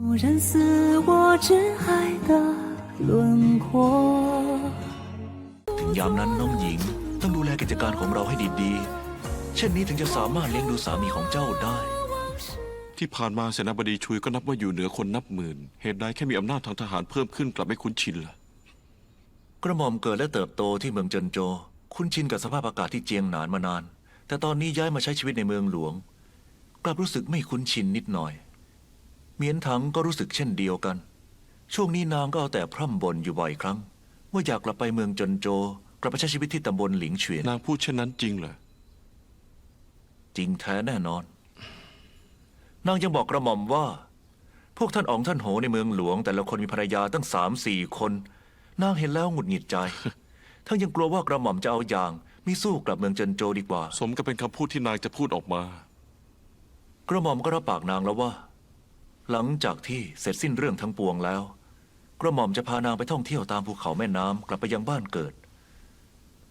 无人似我挚爱的轮廓。 ถึงยามนั้นน้องหญิง ต้องดูแลกิจการของเราให้ดีๆ เช่นนี้ถึงจะสามารถเลี้ยงดูสามีของเจ้าได้ ที่ผ่านมาเสนาบดีชุยก็นับว่าอยู่เหนือคนนับหมื่น เหตุใดแค่มีอำนาจทางทหารเพิ่มขึ้นกลับไม่คุ้นชินล่ะ กระหม่อมเกิดและเติบโตที่เมืองเจินโจ คุ้นชินกับสภาพอากาศที่เจียงหนานมานาน แต่ตอนนี้ย้ายมาใช้ชีวิตในเมืองหลวง กลับรู้สึกไม่คุ้นชินนิดหน่อย เมียนถังก็รู้สึกเช่นเดียวกัน ช่วงนี้นางก็เอาแต่พร่ำบ่นอยู่บ่อยครั้ง ว่าอยากกลับไปเมืองเจินโจ กลับไปใช้ชีวิตที่ตำบลหลิงเฉวียนนางพูดเช่นนั้นจริงเหรอ จริงแท้แน่นอน นางยังบอกกระหม่อมว่า พวกท่านอ๋องท่านโหในเมืองหลวง แต่ละคนมีภรรยาตั้งสามสี่คน นางเห็นแล้วหงุดหงิดใจ ทั้งยังกลัวว่ากระหม่อมจะเอาอย่างมิสู้กลับเมืองเจินโจดีกว่า สมกับเป็นคำพูดที่นางจะพูดออกมา กระหม่อมก็รับปากนางแล้วว่า หลังจากที่เสร็จสิ้นเรื่องทั้งปวงแล้ว กระหม่อมจะพานางไปท่องเที่ยวตามภูเขาแม่น้ำกลับไปยังบ้านเกิด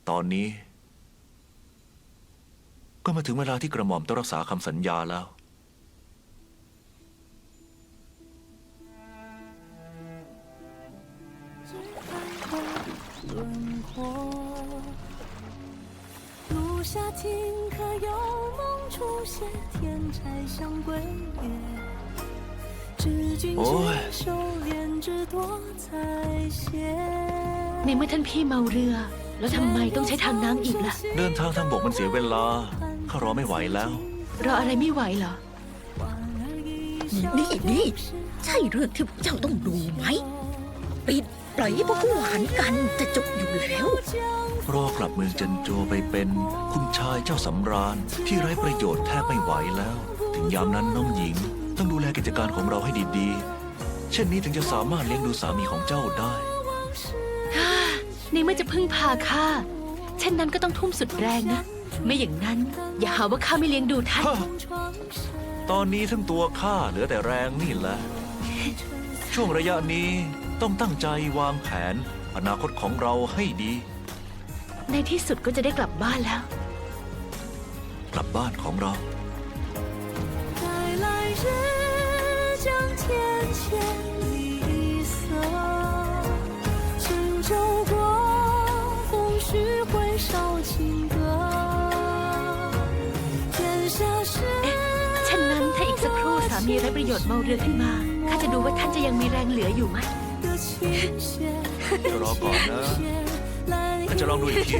ตอนนี้ ก็มาถึงเวลาที่กระหม่อมต้องรักษาคำสัญญาแล้ว 轮廓。路下听可有梦出现？天柴相归月。 โอ้ยในเมื่อท่านพี่เมาเรือ แล้วทำไมต้องใช้ทางน้ำอีกล่ะ เดินทางทางบกมันเสียเวลา ข้ารอไม่ไหวแล้ว รออะไรไม่ไหวเหรอ นี่นี่ใช่เรื่องที่พวกเจ้าต้องดูไหมปิดปล่อยให้พวกคู่หันกันจะจบอยู่แล้ว รอกลับเมืองจันโจไปเป็น คุณชายเจ้าสำราญที่ไร้ประโยชน์แทบไม่ไหวแล้ว ถึงยามนั้นน้องหญิง ต้องดูแลกิจการของเราให้ดีๆ เช่นนี้ถึงจะสามารถเลี้ยงดูสามีของเจ้าได้ ในเมื่อจะพึ่งพาข้า เช่นนั้นก็ต้องทุ่มสุดแรงนะ ไม่อย่างนั้น อย่าหาว่าข้าไม่เลี้ยงดูท่าน ตอนนี้ทั้งตัวข้าเหลือแต่แรงนี่แหละ ช่วงระยะนี้ต้องตั้งใจวางแผน อนาคตของเราให้ดี ในที่สุดก็จะได้กลับบ้านแล้ว กลับบ้านของเรา ฉะนั้นถ้าอีกสักครู่สามีได้ประโยชน์เมาเรือขึ้นมาข้าจะดูว่าท่านจะยังมีแรงเหลืออยู่ไหมเดี๋ยวรอก่อนนะข้าจะลองดูอีกที